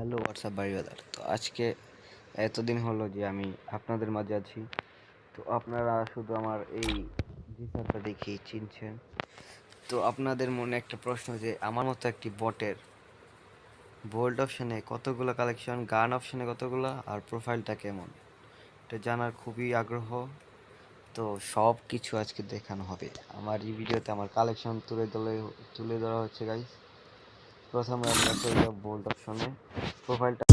Hello WhatsApp বাড়িওয়ালার তো আজকে এতদিন হলো যে আমি আপনাদের মাঝে আছি। তো আপনারা শুধু আমার এই জিসারটা দেখেই চিনছেন। তো আপনাদের মনে একটা প্রশ্ন যে, আমার মতো একটি বটের বোল্ড অপশানে কতগুলো কালেকশন গান অপশানে কতগুলো, আর প্রোফাইলটা কেমন? এটা জানার খুবই আগ্রহ। তো সব কিছু আজকে দেখানো হবে। আমার এই ভিডিওতে আমার কালেকশন তুলে ধরে তুলে ধরা হচ্ছে গাইস প্রথমে আমরা চলে বোল্ড অপশনে প্রোফাইলটা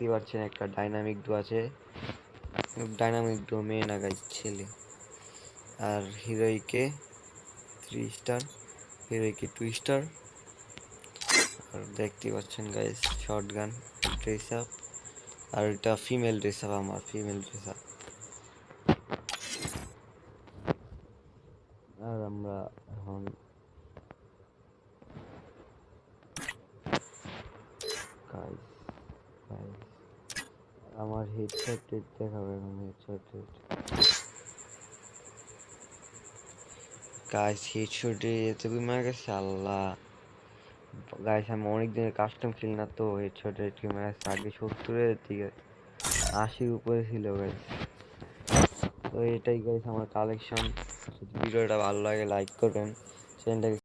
দেখতেই পাচ্ছেন একটা ডাইনামিক ডো আছে। ডাইনামিক ডো মেয়ে না গাইজ ছেলে। আর হিরোইকে থ্রি স্টার হিরোইকে টু স্টার আর দেখতেই পাচ্ছেন guys short gun dress up আর এটা ফিমেল ড্রেস আপ আমার ফিমেল ড্রেস আপ আর আমরা এখন গাইজ গাইজ আমার হেডশট দেখাবে এখন হেডশট গাইস হেডশটে এত মারা গেছে আল্লাহ গাইস আমি অনেক দিনের কাস্টম খেলি না তো হেডশটে টিম গেছে আগে সত্তরের দিকে, আশির উপরে ছিল গাইস তো এটাই গাইস আমার কালেকশন ভিডিওটা ভালো লাগে লাইক করবেন। চ্যানেলটাকে